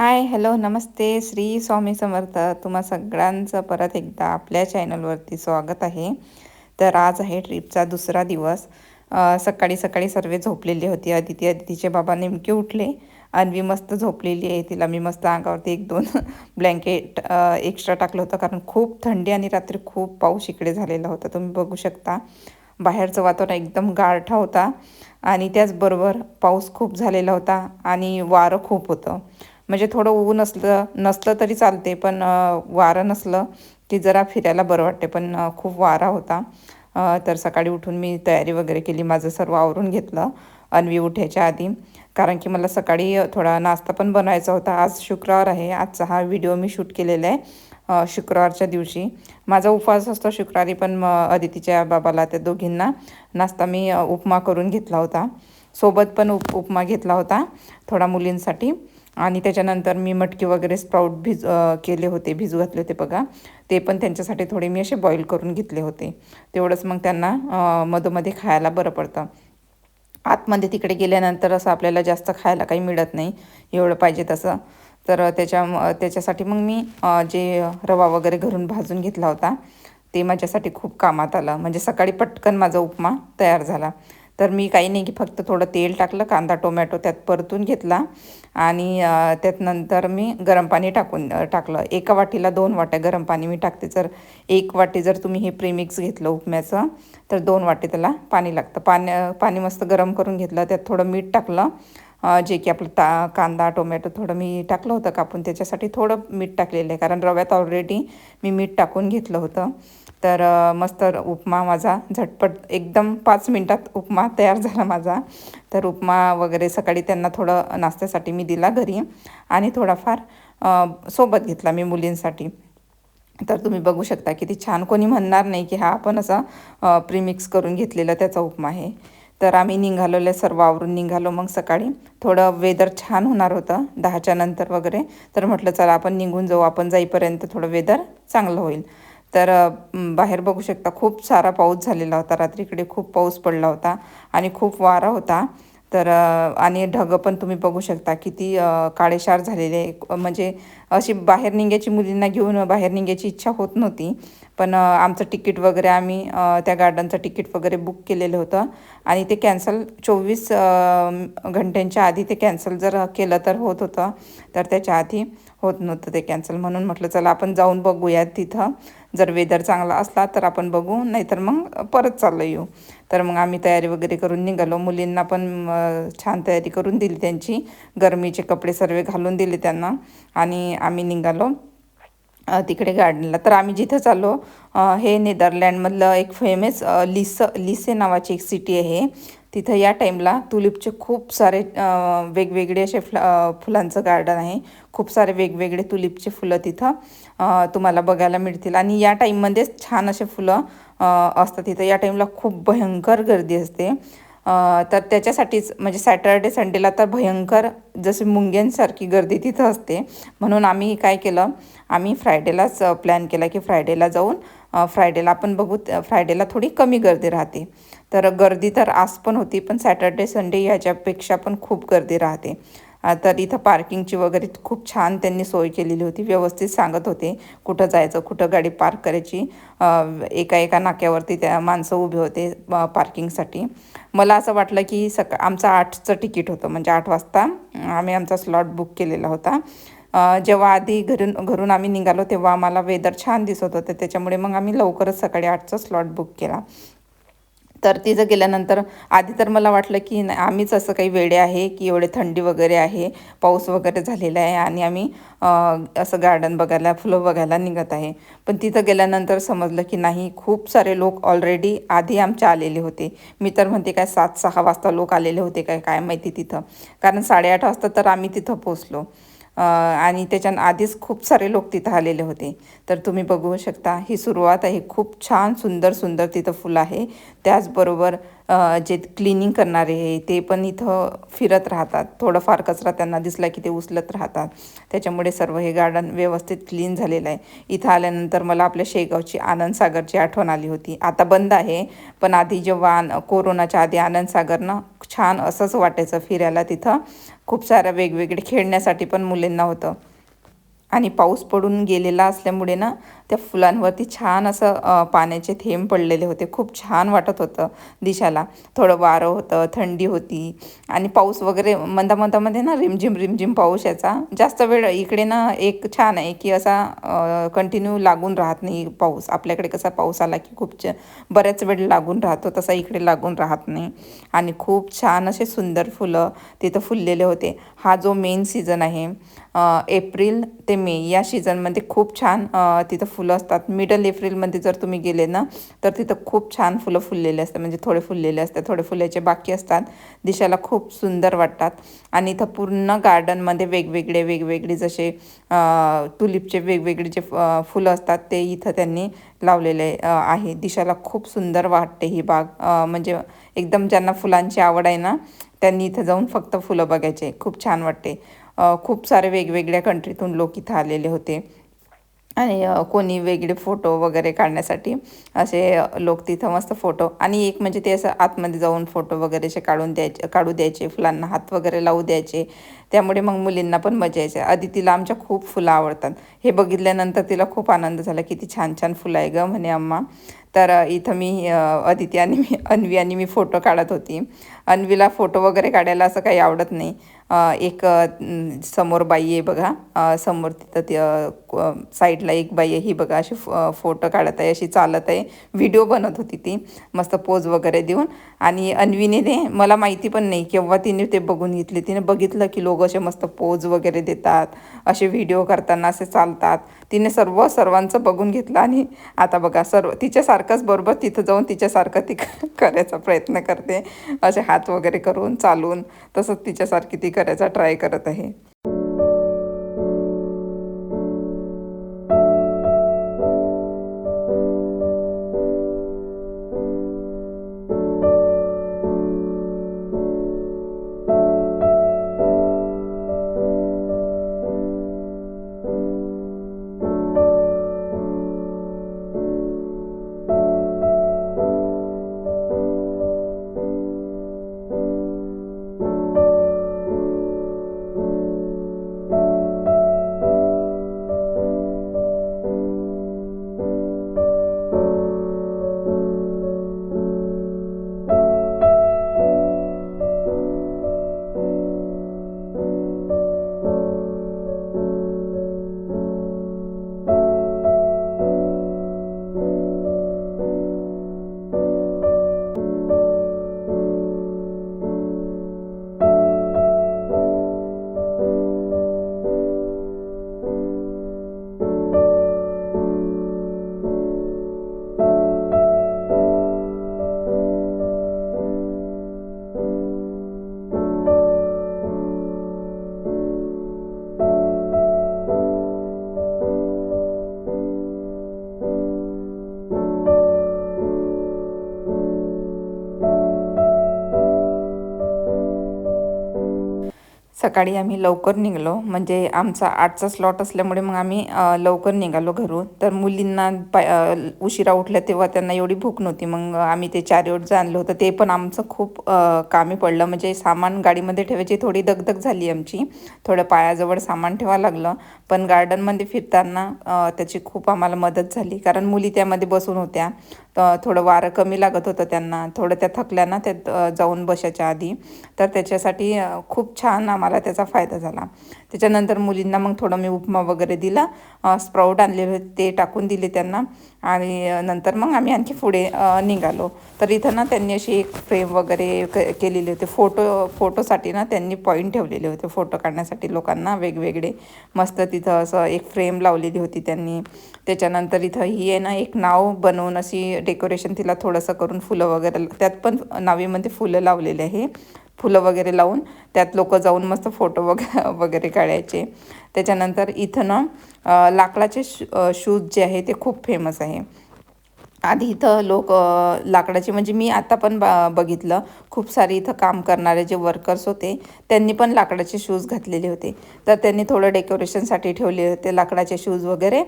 Hi hello नमस्ते. श्री स्वामी समर्थ. तुम्हा सगळ्यांचं परत एकदा आपल्या चॅनलवरती स्वागत आहे. तर आज आहे ट्रिपचा दुसरा दिवस. सकाळी सकाळी सर्व झोपलेली होती. अदिती अदितीचे बाबा नेमके उठले. अन्वी मस्त झोपलेली आहे. तिला मी मस्त अंगावरती एक दोन ब्लँकेट एक्स्ट्रा टाकलं होतं. कारण खूप थंडी आणि रात्री खूप पाऊस इकडे झालेला होता. तुम्ही बघू शकता. बाहेरचं वातावरण एकदम गारठा होता. आणि त्याचबरोबर पाऊस खूप झालेला होता. आणि वारं खूप होतं. म्हणजे थोडं ऊन असलं नसलं तरी चालते पण वारं नसलं की जरा फिरायला बरं वाटते. पण खूप वारा होता. तर सकाळी उठून मी तयारी वगैरे केली. माझं सर्व आवरून घेतलं अन्वी उठायच्या आधी. कारण की मला सकाळी थोडा नाश्ता पण बनवायचा होता. आज शुक्रवार आहे. आजचा हा व्हिडिओ मी शूट केलेला आहे शुक्रवारच्या दिवशी. माझा उपवास असतो शुक्रवारी पण अदितीच्या बाबाला त्या दोघींना नाश्ता मी उपमा करून घेतला होता. सोबत पण उप उपमा घेतला होता थोडा मुलींसाठी. आणि त्याच्यानंतर मी मटकी वगैरे स्प्राऊट भिज केले होते भिजू घातले होते बघा. ते पण त्यांच्यासाठी थोडे मी असे बॉईल करून घेतले होते. तेवढंच मग त्यांना मधोमध्ये खायला बरं पडतं. आतमध्ये तिकडे गेल्यानंतर असं आपल्याला जास्त खायला काही मिळत नाही एवढं पाहिजे तसं. तर त्याच्या त्याच्यासाठी मग मी जे रवा वगैरे घरून भाजून घेतला होता ते माझ्यासाठी खूप कामात आलं. म्हणजे सकाळी पटकन माझा उपमा तयार झाला. तर मी काही नाही की फक्त थोडं तेल टाकलं कांदा टोमॅटो त्यात परतून घेतला. आणि त्यात नंतर मी गरम पाणी टाकून टाकलं. एका वाटीला दोन वाट्या गरम पाणी मी टाकते. जर एक वाटी जर तुम्ही हे प्रीमिक्स घेतलं उपम्याचं तर दोन वाटी त्याला पाणी लागतं. पाणी पाणी मस्त गरम करून घेतलं. त्यात थोडं मीठ टाकलं. जे की आपलं ता कांदा टोमॅटो थोडं मी टाकलं होतं कापून. त्याच्यासाठी थोडं मीठ टाकलेलं आहे. कारण रव्यात ऑलरेडी मी मीठ टाकून घेतलं होतं. तर मस्त उपमा माझा. झटपट एकदम पाच मिनटात उपमा तयार झाला माझा. तर उपमा वगैरे सकाळी त्यांना थोडं नाश्त्यासाठी मी दिला घरी आणि थोडाफार सोबत घेतला मी मुलींसाठी. तर तुम्ही बघू शकता किती छान. कोणी म्हणणार नाही की हा आपण असा प्रीमिक्स करून घेतलेला त्याचा उपमा आहे. तर आम्ही निघालोले सर्व आवरून निघालो. मग सकाळी थोडं वेदर छान होणार होतं दहाच्या नंतर वगैरे. तर म्हटलं चला आपण निघून जाऊ. आपण जाईपर्यंत थोडं वेदर चांगलं होईल. तर बाहेर बघू शकता खूप सारा पाऊस झालेला होता. रात्रीकडे खूप पाऊस पडला होता आणि खूप वारा होता. तर आणि ढगं पण तुम्ही बघू शकता किती काळेशार झालेले म्हणजे अशी बाहेर निघायची मुलींना घेऊन बाहेर निघायची इच्छा होत नव्हती. पण आमचं तिकीट वगैरे आम्ही त्या गार्डनचं तिकीट वगैरे बुक केलेलं होतं. आणि ते कॅन्सल चोवीस घंट्यांच्या आधी ते कॅन्सल जर केलं तर होत होतं. तर त्याच्या आधी होत नव्हतं ते कॅन्सल. म्हणून म्हटलं चला आपण जाऊन बघूयात तिथं. जर वेदर चांगला असला तर आपण बघू नाहीतर मग परत चाललं येऊ. तर मग आम्ही तयारी वगैरे करून निघालो. मुलींना पण छान तयारी करून दिली त्यांची. गरमीचे कपडे सर्व घालून दिले त्यांना आणि आम्ही निघालो. तिकडे गार्डनला. तर आम्ही जिथं चाललो हे नेदरलँडमधलं एक फेमस लिस लिसे नावाची एक सिटी आहे. तिथं या टाईमला तुलिपचे खूप सारे वेगवेगळे असे फ्ला फुलांचं गार्डन आहे. खूप सारे वेगवेगळे तुलिपचे फुलं तिथं तुम्हाला बघायला मिळतील. आणि या टाईममध्येच छान असे फुलं असतात तिथं. या टाईमला खूप भयंकर गर्दी असते. तर त्याच्यासाठीच म्हणजे सॅटर्डे संडेला तर भयंकर जसे मुंग्यांसारखी गर्दी तिथं असते. म्हणून आम्ही काय केलं आम्ही फ्रायडेलाच प्लॅन केला की फ्रायडेला जाऊन फ्रायडेला आपण बघू फ्रायडेला थोडी कमी गर्दी राहते. तर गर्दी तर आज पण होती पण सॅटर्डे संडे ह्याच्यापेक्षा पण खूप गर्दी राहते. तर इथं पार्किंगची वगैरे खूप छान त्यांनी सोय केलेली होती व्यवस्थित सांगत होते कुठं जायचं कुठं गाडी पार्क करायची. एका एका नाक्यावरती त्या माणसं उभे होते पार्किंगसाठी. मला असं वाटलं की सका आमचं आठचं तिकीट होतं म्हणजे आठ वाजता आम्ही आमचा स्लॉट बुक केलेला होता. जेव्हा आधी घरून घरून आम्ही निघालो तेव्हा आम्हाला वेदर छान दिसत होतं त्याच्यामुळे मग आम्ही लवकरच सकाळी आठचा स्लॉट बुक केला. तर तिथं गेल्यानंतर आधी तर मला वाटलं की नाही आम्हीच असं काही वेळे आहे की एवढे थंडी वगैरे आहे पाऊस वगैरे झालेला आहे आणि आम्ही असं गार्डन बघायला फुलं बघायला निघत आहे. पण तिथं गेल्यानंतर समजलं की नाही खूप सारे लोक ऑलरेडी आधी आमचे आलेले होते. मी तर म्हणते काय सात सहा वाजता लोक आलेले होते काय काय माहिती तिथं. कारण साडेआठ वाजता तर आम्ही तिथं पोचलो आणि त्याच्या आधीच खूप सारे लोक तिथं आलेले होते. तर तुम्ही बघू शकता ही सुरुवात आहे. खूप छान सुंदर सुंदर तिथं फुलं आहे. त्याचबरोबर जे क्लिनिंग करणारे ते पण इथं फिरत राहतात. थोडंफार कचरा त्यांना दिसला की ते उचलत राहतात. त्याच्यामुळे सर्व हे गार्डन व्यवस्थित क्लीन झालेलं आहे. इथं आल्यानंतर मला आपल्या शेगावची आनंदसागरची आठवण आली होती. आता बंद आहे पण आधी जेव्हा कोरोनाच्या आधी आनंदसागरनं छान असंच वाटायचं फिरायला तिथं. खूप साऱ्या वेगवेगळे खेळण्यासाठी पण मुलींना होतं. आणि पाऊस पडून गेलेला असल्यामुळे ना त्या फुलांवरती छान असं पाण्याचे थेंब पडलेले होते. खूप छान वाटत होतं दिशाला थोडं वारं होतं थंडी होती आणि पाऊस वगैरे मंदा मंदामध्ये ना रिमझिम रिमझिम पाऊस याचा जास्त वेळ इकडे ना एक छान आहे की असा कंटिन्यू लागून राहत नाही पाऊस. आपल्याकडे कसा पाऊस आला की खूप बऱ्याच वेळ लागून राहतो तसा इकडे लागून राहत नाही. आणि खूप छान असे सुंदर फुलं तिथं फुललेले होते. हा जो मेन सीझन आहे एप्रिल ते मे या सीझनमध्ये खूप छान तिथं फुलं असतात. मिडल एप्रिलमध्ये जर तुम्ही गेले ना तर तिथं खूप छान फुलं फुललेले असतात. म्हणजे थोडे फुललेले असतात थोडे फुलाचे बाकी असतात. दिशाला खूप सुंदर वाटतात. आणि इथं पूर्ण गार्डनमध्ये वेगवेगळे वेगवेगळे जसे टुलिपचे वेगवेगळे जे फुलं असतात ते इथं त्यांनी लावलेले आहे. दिशाला खूप सुंदर वाटते ही बाग. म्हणजे एकदम ज्यांना फुलांची आवड आहे ना त्यांनी इथं जाऊन फक्त फुलं बघायचे. खूप छान वाटते. खूप सारे वेगवेगळ्या कंट्रीतून लोक इथं आलेले होते. आणि कोणी वेगळे फोटो वगैरे काढण्यासाठी असे लोक तिथं मस्त फोटो आणि एक म्हणजे ते असं आतमध्ये जाऊन फोटो वगैरे असे काढून द्यायचे काढू द्यायचे फुलांना हात वगैरे लावू द्यायचे. त्यामुळे मग मुलींना पण मजा यायची. आधी तिला आमच्या खूप फुलं आवडतात. हे बघितल्यानंतर तिला खूप आनंद झाला किती छान छान फुलं आहे गं म्हणे अम्मा. तर इथं मी अदिती आणि मी अन्वी आणि मी फोटो काढत होती. अन्वीला फोटो वगैरे काढायला असं काही आवडत नाही. एक समोर बाई आहे बघा. समोर तिथं ती साईडला एक बाई आहे. ही बघा अशी फोटो काढत आहे. अशी चालत आहे. व्हिडिओ बनत होती ती. मस्त पोज वगैरे देऊन. आणि अन्वीने ते मला माहिती पण नाही केव्हा तिने ते बघून घेतले. तिने बघितलं की लोक असे मस्त पोज वगैरे देतात. असे व्हिडिओ करताना असे चालतात. तिने सर्व सर्वांचं बघून घेतलं आणि आता बघा सर्व तिच्यासारखंच बरोबर तिथं जाऊन तिच्यासारखं ती करायचा प्रयत्न करते. असे हात वगैरे करून चालून तसंच तिच्यासारखी ती करायचा ट्राय करत आहे. सकाळी आम्ही लवकर निघलो. म्हणजे आमचा आठचा स्लॉट असल्यामुळे मग आम्ही लवकर निघालो घरून. तर मुलींना पाय उशिरा उठल्या तेव्हा त्यांना एवढी भूक नव्हती. मग आम्ही ते चारिओटचं आणलं होतं. ते पण आमचं खूप कामी पडलं. म्हणजे सामान गाडीमध्ये ठेवायची थोडी दगदग झाली आमची. थोडं पायाजवळ सामान ठेवावं लागलं. पण गार्डनमध्ये फिरताना त्याची खूप आम्हाला मदत झाली. कारण मुली त्यामध्ये बसून होत्या. थोडं वारं कमी लागत होतं त्यांना. थोडं त्या थकल्या ना त्यात जाऊन बसायच्या आधी. तर त्याच्यासाठी खूप छान आम्हाला त्याचा फायदा झाला. त्याच्यानंतर मुलींना मग थोडं मी उपमा वगैरे दिला स्प्राऊट आणलेले होते ते टाकून दिले त्यांना. आणि नंतर मग आम्ही आणखी पुढे निघालो. तर इथं ना त्यांनी अशी एक फ्रेम वगैरे क केलेले होते. फोटो फोटोसाठी ना त्यांनी पॉईंट ठेवलेले होते फोटो काढण्यासाठी लोकांना वेगवेगळे. मस्त तिथं असं एक फ्रेम लावलेली होती त्यांनी. त्याच्यानंतर इथं ही आहे ना एक नाव बनवून अशी डेकोरेशन तिला थोडंसं करून फुलं वगैरे त्यात पण नावीमध्ये फुलं लावलेले आहे. फुलं वगैरे लावून त्यात लोक जाऊन मस्त फोटो वग वगैरे काढायचे. त्याच्यानंतर इथं ना लाकडाचे शूज जे आहे ते खूप फेमस आहे. आधी इथं लोक लाकडाचे म्हणजे मी आता पण ब बघितलं. खूप सारे इथं काम करणारे जे वर्कर्स होते त्यांनी पण लाकडाचे शूज घातलेले होते. तर त्यांनी थोडं डेकोरेशनसाठी ठेवले होते लाकडाचे शूज वगैरे.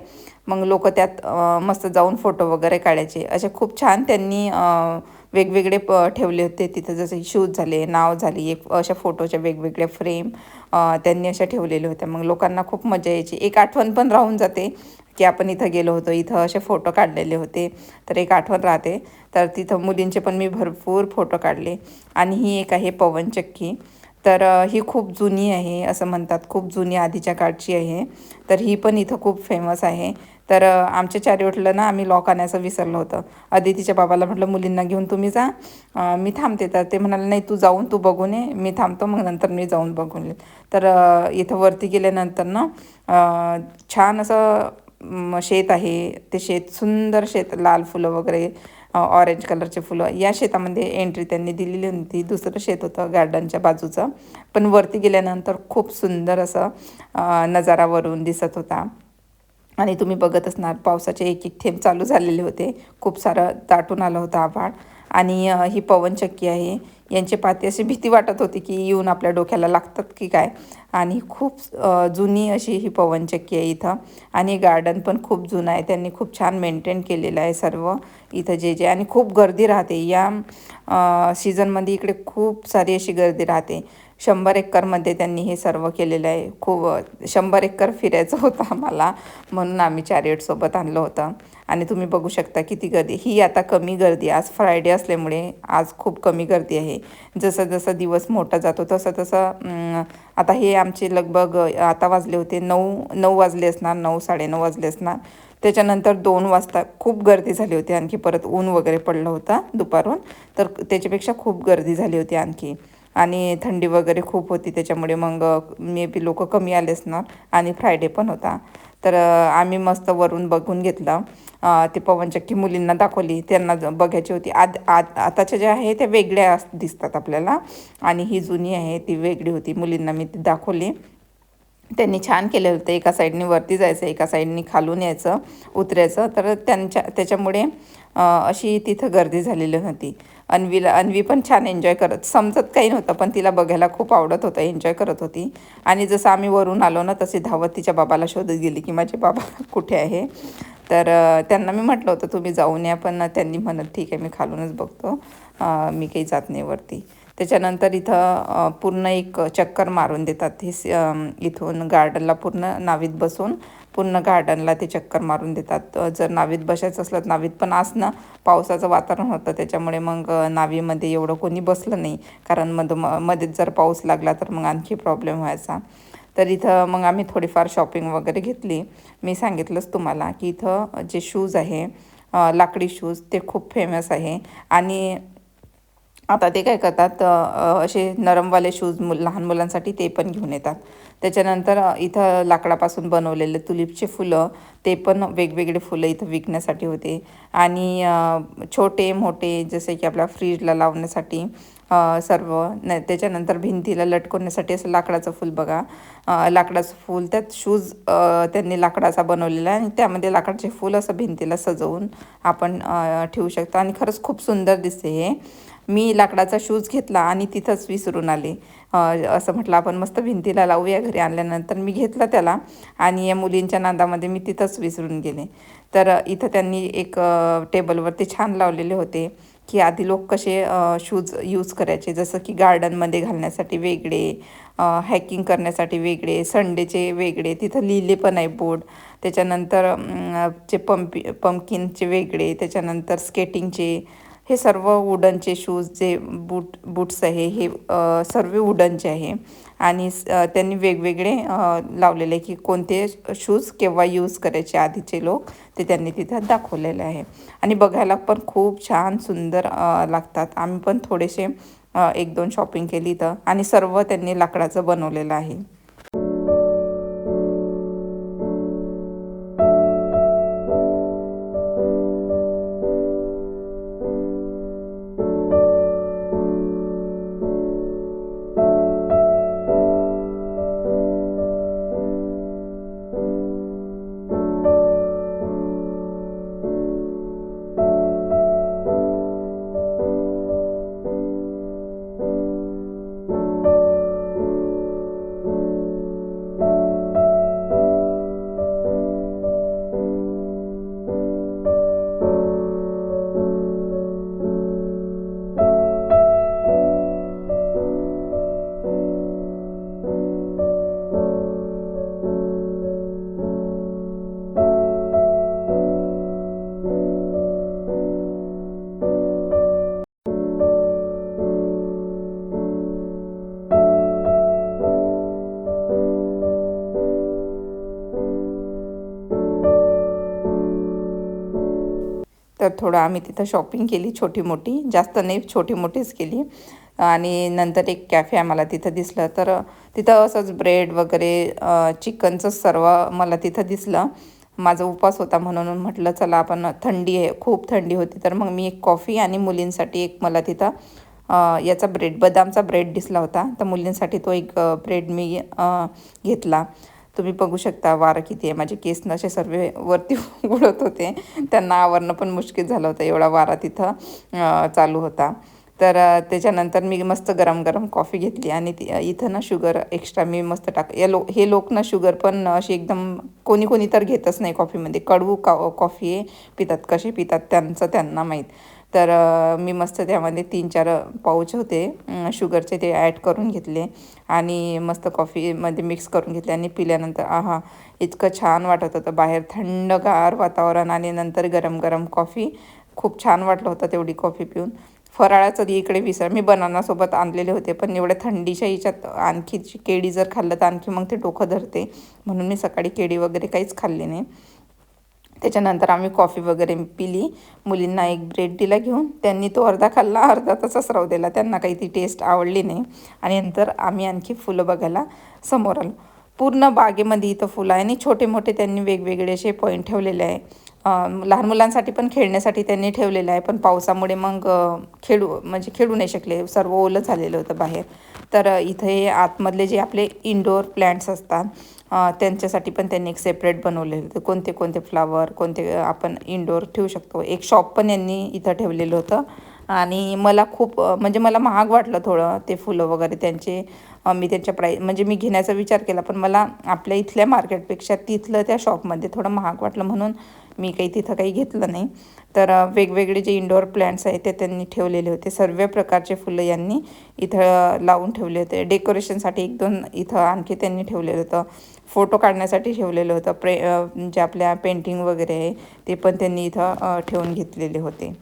मग लोक त्यात मस्त जाऊन फोटो वगैरे काढायचे. असे खूप छान त्यांनी वेगवेगळे प ठेवले होते. तिथं जसे शूज झाले नाव झाली एक अशा फोटोच्या वेगवेगळ्या फ्रेम त्यांनी अशा ठेवलेल्या होत्या. मग लोकांना खूप मजा यायची. एक आठवण पण राहून जाते की आपण इथं गेलो होतो. इथं असे फोटो काढलेले होते. तर एक आठवण राहते. तर तिथं मुलींचे पण मी भरपूर फोटो काढले. आणि ही एक आहे पवनचक्की तर ही खूप जुनी आहे असं म्हणतात. खूप जुनी आधीच्या काळची आहे. तर ही पण इथं खूप फेमस आहे. तर आमच्या चारी उठलं ना आम्ही लॉक आणायचं विसरलं होतं. अदितीच्या बाबाला म्हटलं मुलींना घेऊन तुम्ही जा. मी थांबते. तर ते म्हणाले नाही तू जाऊन तू बघून ये. मी थांबतो मग नंतर मी जाऊन बघून येईल तर इथं वरती गेल्यानंतर ना छान असं शेत आहे. ते शेत सुंदर शेत लाल फुलं वगैरे ऑरेंज कलरचे फुलं या शेतामध्ये एंट्री त्यांनी दिलेली होती. दुसरं शेत होतं गार्डनच्या बाजूचं. पण वरती गेल्यानंतर खूप सुंदर असं नजारावरून दिसत होता. आणि तुम्ही बघत असणार पावसाचे एक एक थेंब चालू झालेले होते. खूप सारं दाटून आलं होतं आभाळ. आणि ही पवनचक्की आहे. यांचे पाती अशी भीती वाटत होती की येऊन आपल्या डोक्याला लागतात की काय? आणि खूप जुनी अशी ही पवनचक्की आहे इथं. आणि गार्डन पण खूप जुनं आहे. त्यांनी खूप छान मेंटेन केलेलं आहे सर्व इथं जे जे. आणि खूप गर्दी राहते. या सीझनमध्ये इकडे खूप सारी अशी गर्दी राहते. शंभर एकरमध्ये त्यांनी हे सर्व केलेलं आहे. खूप शंभर एकर फिरायचं होतं आम्हाला म्हणून आम्ही चॅरियटसोबत आणलं होतं. आणि तुम्ही बघू शकता किती गर्दी ही आता कमी गर्दी आज फ्रायडे असल्यामुळे आज खूप कमी गर्दी आहे. जसं जसं दिवस मोठा जातो तसं तसं आता हे आमचे लगभग आता वाजले होते नऊ नऊ वाजले असणार नऊ साडेनऊ वाजले असणार. त्याच्यानंतर दोन वाजता खूप गर्दी झाली होती. आणखी परत ऊन वगैरे पडलं होतं दुपारून. तर त्याच्यापेक्षा खूप गर्दी झाली होती आणखी. आणि थंडी वगैरे खूप होती त्याच्यामुळे मग मे बी लोक कमी आले असणार आणि फ्रायडे पण होता. तर आम्ही मस्त वरून बघून घेतलं. ते पवनचक्की मुलींना दाखवली. त्यांना बघायची होती. आद आद आताच्या ज्या आहे त्या वेगळ्या दिसतात आपल्याला. आणि ही जुनी आहे ती वेगळी होती. मुलींना मी ती दाखवली. त्यांनी छान केलेलं होतं. एका साईडनी वरती जायचं एका साईडनी खालून यायचं उतरायचं. तर त्यांच्या त्याच्यामुळे अशी तिथं गर्दी झालेली होती. अन्वीला अन्वी पण छान एन्जॉय करत. समजत काही नव्हतं पण तिला बघायला खूप आवडत होतं एन्जॉय करत होती. आणि जसं आम्ही वरून आलो ना तशी धावत तिच्या बाबाला शोधत गेली की माझे बाबा कुठे आहे? तर त्यांना मी म्हटलं होतं तुम्ही जाऊन या. पण त्यांनी म्हणत ठीक आहे मी खालूनच बघतो. मी काही जात नाही वरती. त्याच्यानंतर इथं पूर्ण एक चक्कर मारून देतात हे इथून गार्डनला पूर्ण नावीत बसून. पूर्ण गार्डनला ते चक्कर मारून देतात. जर नावीत बसायचं असलं तर नावीत पण असणं पावसाचं वातावरण होतं. त्याच्यामुळे मग नावीमध्ये एवढं कोणी बसलं नाही. कारण मध मध्येच जर पाऊस लागला तर मग आणखी प्रॉब्लेम व्हायचा. तर इथं मग आम्ही थोडीफार शॉपिंग वगैरे घेतली. मी सांगितलंच तुम्हाला की इथं जे शूज आहे लाकडी शूज ते खूप फेमस आहे. आणि आता ते काय करतात असे नरमवाले शूज मु लहान मुलांसाठी ते पण घेऊन येतात. त्याच्यानंतर इथं लाकडापासून बनवलेले तुलिपचे फुलं ते पण वेगवेगळे फुलं इथं विकण्यासाठी होते. आणि छोटे मोठे जसे की आपल्या फ्रीजला लावण्यासाठी सर्व न त्याच्यानंतर भिंतीला लटकवण्यासाठी असं लाकडाचं फूल बघा. लाकडाचं फूल त्यात शूज त्यांनी लाकडाचा बनवलेला आहे आणि त्यामध्ये लाकडाचे फूल असं भिंतीला सजवून आपण ठेवू शकतो. आणि खरंच खूप सुंदर दिसते हे. मी लाकडाचा शूज घेतला आणि तिथंच विसरून आले. असं म्हटलं आपण मस्त भिंतीला लावूया घरी आणल्यानंतर. मी घेतला त्याला आणि या मुलींच्या नांदामध्ये मी तिथंच विसरून गेले. तर इथं त्यांनी एक टेबलवरती छान लावलेले होते की आधी लोक कसे शूज यूज करायचे. जसं की गार्डनमध्ये घालण्यासाठी वेगळे हॅकिंग करण्यासाठी वेगळे संडेचे वेगळे तिथं लिहिले पण आहे बोर्ड त्याच्यानंतर चे पंपी पंपकिनचे वेगळे त्याच्यानंतर स्केटिंगचे हे सर्व वुडनचे शूज जे बूट बूट्स आहे हे सर्व वुडनचे आहे. आणि त्यांनी वेगवेगळे लावलेले की कोणते शूज केव्हा यूज करायचे आधीचे लोक ते त्यांनी तिथं दाखवलेले आहे. आणि बघायला पण खूप छान सुंदर लागतात. आम्ही पण थोडेसे एक दोन शॉपिंग केली तर आणि सर्व त्यांनी लाकडाचं बनवलेलं आहे. तर थोडं आम्ही तिथं शॉपिंग केली छोटी मोठी जास्त नाही छोटी मोठीच केली. आणि नंतर एक कॅफे आम्हाला तिथं दिसलं. तर तिथं असंच ब्रेड वगैरे चिकनचं सर्व मला तिथं दिसलं. माझा उपवास होता म्हणून म्हटलं चला आपण थंडी आहे खूप थंडी होती. तर मग मी एक कॉफी आणि मुलींसाठी एक मला तिथं याचा ब्रेड बदामचा ब्रेड दिसला होता. तर मुलींसाठी तो एक ब्रेड मी घेतला. तुम्ही बघू शकता वारं किती आहे. माझे केस नसे सर्व वरती उडत होते. त्यांना आवरणं पण मुश्किल झालं होतं. एवढा वारा तिथं चालू होता. तर त्याच्यानंतर मी मस्त गरम गरम कॉफी घेतली आणि ती इथं ना शुगर एक्स्ट्रा मी मस्त टाक या लो हे लोक ना शुगर पण अशी एकदम कोणी कोणी तर घेतच नाही कॉफीमध्ये. कडवू का कॉफी पितात कसे पितात त्यांचं त्यांना माहीत. तर मी मस्त त्यामध्ये तीन चार पाऊच होते. शुगरचे ते ॲड करून घेतले आणि मस्त कॉफीमध्ये मिक्स करून घेतले आणि पिल्यानंतर आहा इतकं छान वाटत होतं. बाहेर थंडगार वातावरण आणि नंतर गरम गरम कॉफी खूप छान वाटलं होतं तेवढी कॉफी पिऊन. फराळाचं इकडे विसर मी बनानासोबत आणलेले होते पण एवढ्या थंडीच्या याच्यात आणखी केळी जर खाल्लं तर आणखी मग ते डोकं धरते. म्हणून मी सकाळी केळी वगैरे काहीच खाल्ली नाही. त्याच्यानंतर आम्ही कॉफी वगैरे पिली. मुलींना एक ब्रेड दिला घेऊन. त्यांनी तो अर्धा खाल्ला अर्धा तसाच राहू दिला त्यांना काही ती टेस्ट आवडली नाही. आणि नंतर आम्ही आणखी फुलं बघायला समोर आलो. पूर्ण बागेमध्ये इथं फुलं आहे आणि छोटे मोठे त्यांनी वेगवेगळे असे पॉईंट ठेवलेले आहे. लहान मुलांसाठी पण खेळण्यासाठी त्यांनी ठेवलेलं आहे. पण पावसामुळे मग खेळू म्हणजे खेळू नाही शकले. सर्व ओलं झालेलं होतं बाहेर. तर इथे आतमधले जे आपले इनडोअर प्लॅन्ट्स असतात त्यांच्यासाठी पण त्यांनी एक सेपरेट बनवलेलं होतं. कोणते कोणते फ्लावर कोणते आपण इंडोर ठेवू शकतो. एक शॉप पण यांनी इथं ठेवलेलं होतं. आणि मला खूप म्हणजे मला महाग वाटलं थोडं ते फुलं वगैरे त्यांचे. मी त्यांच्या प्राईज म्हणजे मी घेण्याचा विचार केला पण मला आपल्या इथल्या मार्केटपेक्षा तिथलं त्या शॉपमध्ये थोडं महाग वाटलं म्हणून मी काही तिथं काही घेतलं नाही. तर वेगवेगळे जे इनडोअर प्लॅन्ट्स आहेत ते त्यांनी ठेवलेले होते. सर्व प्रकारचे फुलं यांनी इथं लावून ठेवले होते. डेकोरेशनसाठी एक दोन इथं आणखी त्यांनी ठेवलेलं होतं. फोटो काढण्यासाठी ठेवलेलं होतं. प्रे जे म्हणजे आपल्या पेंटिंग वगैरे आहे ते पण त्यांनी इथं ठेवून घेतलेले होते.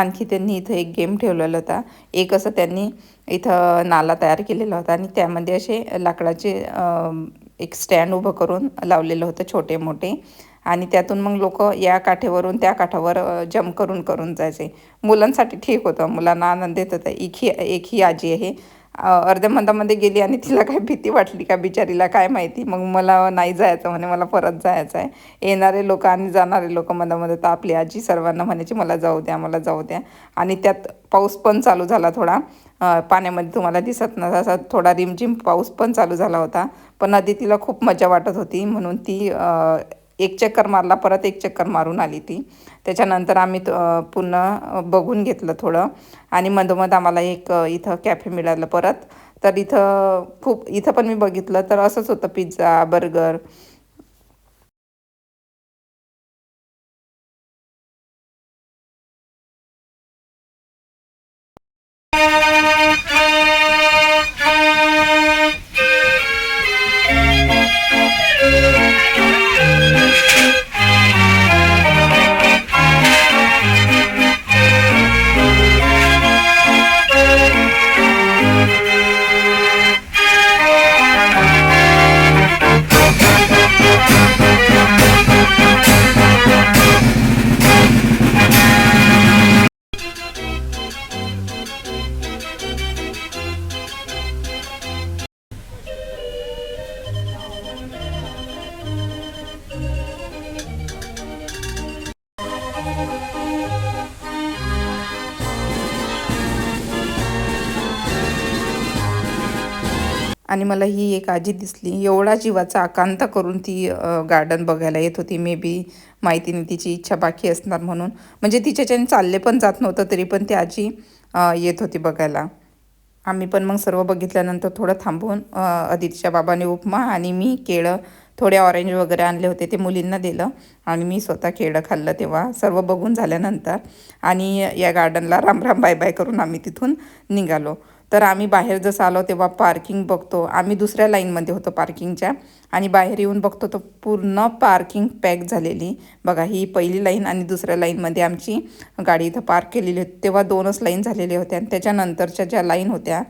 आणखी त्यांनी इथं एक गेम ठेवलेला होता. एक असं त्यांनी इथं नाला तयार केलेला होता आणि त्यामध्ये असे लाकडाचे एक स्टँड उभं करून लावलेलं होतं छोटे मोठे. आणि त्यातून मग लोक या काठेवरून त्या काठावर जम्प करून करून जायचे. मुलांसाठी ठीक होतं. मुलांना आनंद देत होता. एक ही एक ही आजी आहे. अर्ध्या मंदामध्ये गेली आणि तिला काय भीती वाटली का बिचारीला? काय माहिती? मग मला नाही जायचं म्हणे मला परत जायचं आहे. येणारे लोक आणि जाणारे लोक मधामध्ये तर आपली आजी सर्वांना म्हणायची मला जाऊ द्या मला जाऊ द्या. आणि त्यात पाऊस पण चालू झाला थोडा. पाण्यामध्ये तुम्हाला दिसत नसा थोडा रिमझिम पाऊस पण चालू झाला होता. पण आधी तिला खूप मजा वाटत होती म्हणून ती एक चक्कर मारला परत एक चक्कर मारून आली ती. त्याच्यानंतर आम्ही पुन्हा बघून घेतलं थोडं. आणि मधोमध आम्हाला एक इथं कॅफे मिळालं परत. तर इथं खूप इथं पण मी बघितलं. तर असंच होतं पिझ्झा बर्गर आणि मला ही एक आजी दिसली. एवढा जीवाचा आकांत करून ती गार्डन बघायला येत होती. मे बी माहितीने तिची इच्छा बाकी असणार म्हणून. म्हणजे तिच्याच्याने चालले पण जात नव्हतं तरी पण ती आजी येत होती बघायला. आम्ही पण मग सर्व बघितल्यानंतर थोडं थांबून अदितीच्या बाबाने उपमा आणि मी केळं थोडे ऑरेंज वगैरे आणले होते ते मुलींना दिलं. आणि मी स्वतः केळं खाल्लं तेव्हा. सर्व बघून झाल्यानंतर आणि या गार्डनला राम राम बाय बाय करून आम्ही तिथून निघालो. तर आम्ही बाहेर जसं आलो तेव्हा पार्किंग बघतो. आम्ही दुसऱ्या लाईनमध्ये होतो पार्किंगच्या आणि बाहेर येऊन बघतो तर पूर्ण पार्किंग पॅक झालेली. बघा ही पहिली लाईन आणि दुसऱ्या लाईनमध्ये आमची गाडी इथं पार्क केलेली होती. तेव्हा दोनच लाईन झालेल्या होत्या आणि त्याच्यानंतरच्या ज्या लाईन होत्या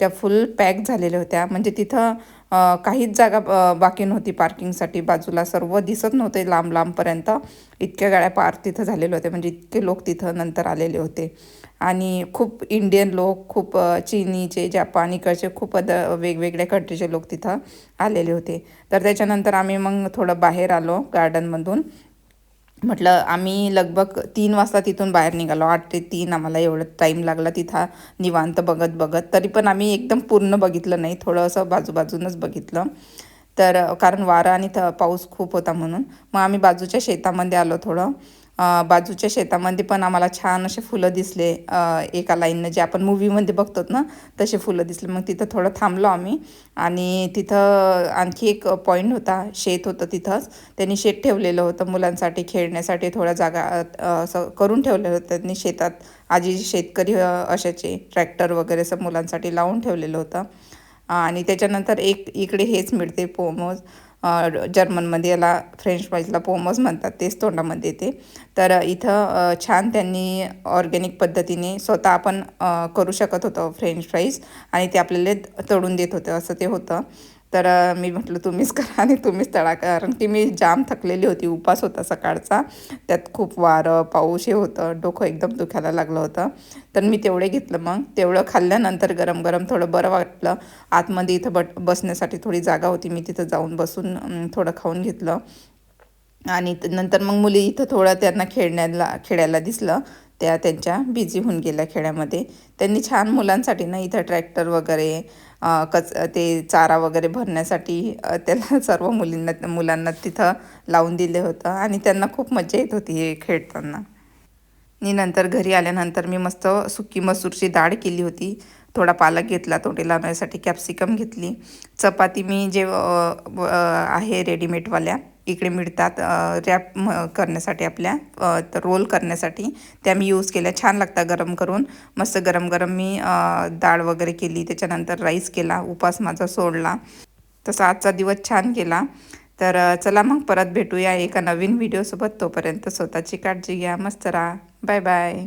त्या फुल पॅक झालेल्या होत्या. म्हणजे तिथं काहीच जागा बाकी नव्हती पार्किंगसाठी बाजूला सर्व दिसत नव्हते लांब लांबपर्यंत इतक्या गाड्या पार्क तिथं झालेल्या होत्या. म्हणजे इतके लोक तिथं नंतर आलेले होते. आणि खूप इंडियन लोक खूप चिनीचे जपानीकडचे खूप अद वेगवेगळ्या कंट्रीचे लोक तिथं आलेले होते. तर त्याच्यानंतर आम्ही मग थोडं बाहेर आलो गार्डनमधून म्हटलं आम्ही लगभग तीन वाजता तिथून बाहेर निघालो. आठ ते तीन आम्हाला एवढं टाईम लागला तिथं निवांत बघत बघत. तरी पण आम्ही एकदम पूर्ण बघितलं नाही. थोडं असं बाजूबाजूनच बघितलं. तर कारण वारा आणि पाऊस खूप होता म्हणून. मग आम्ही बाजूच्या शेतामध्ये आलो थोडं. बाजूच्या शेतामध्ये पण आम्हाला छान असे फुलं दिसले एका लाईननं. जे आपण मूवीमध्ये बघतो ना तसे फुलं दिसले. मग तिथं थोडं थांबलो आम्ही आणि तिथं आणखी एक पॉईंट होता शेत होतं तिथंच. त्यांनी शेत ठेवलेलं होतं मुलांसाठी खेळण्यासाठी थोड्या जागा असं करून ठेवलेलं होतं. त्यांनी शेतात आजी शेतकरी अशाचे ट्रॅक्टर वगैरे असं मुलांसाठी लावून ठेवलेलं होतं. आणि त्याच्यानंतर एक इकडे हेच मिळते पोमोज. जर्मनमध्ये याला फ्रेंच फ्राईजला पोमोज म्हणतात तेच तोंडामध्ये येते. तर इथं छान त्यांनी ऑर्गॅनिक पद्धतीने स्वतः आपण करू शकत होतो फ्रेंच फ्राईज आणि ते आपल्याला तळून देत होते असं ते होतं. तर मी म्हटलं तुम्हीच करा आणि तुम्हीच तळा कारण की मी जाम थकलेली होती उपास होता सकाळचा. त्यात खूप वारं पाऊस हे होतं डोकं एकदम दुखायला लागलं होतं. तर मी तेवढे घेतलं मग. तेवढं खाल्ल्यानंतर गरम गरम थोडं बरं वाटलं. आतमध्ये इथं बट बसण्यासाठी थोडी जागा होती. मी तिथं जाऊन बसून थोडं खाऊन घेतलं. आणि नंतर मग मुली इथं थोडं त्यांना खेळण्याला खेळायला दिसलं. त्या त्यांच्या बिझी होऊन गेल्या खेड्यामध्ये. त्यांनी छान मुलांसाठी ना इथं ट्रॅक्टर वगैरे कच ते चारा वगैरे भरण्यासाठी त्याला सर्व मुलींना मुलांना तिथं लावून दिले होतं आणि त्यांना खूप मजा येत होती हे खेळताना. मी नंतर घरी आल्यानंतर मी मस्त सुकी मसूरची डाळ केली होती. थोडा पालक घेतला तोंडी लावण्यासाठी कॅप्सिकम घेतली. चपाती मी जे आहे रेडीमेडवाल्या इकडे मिळतात रॅप करण्यासाठी आपल्या तर रोल करण्यासाठी. त्या मी यूज केल्या. छान लागतात गरम करून. मस्त गरम गरम मी डाळ वगैरे केली. त्याच्यानंतर राईस केला. उपास माझा सोडला. तसा आजचा दिवस छान गेला. तर चला मग परत भेटूया एका नवीन व्हिडिओसोबत तोपर्यंत स्वतःची काळजी घ्या. मस्त राहा. Bye bye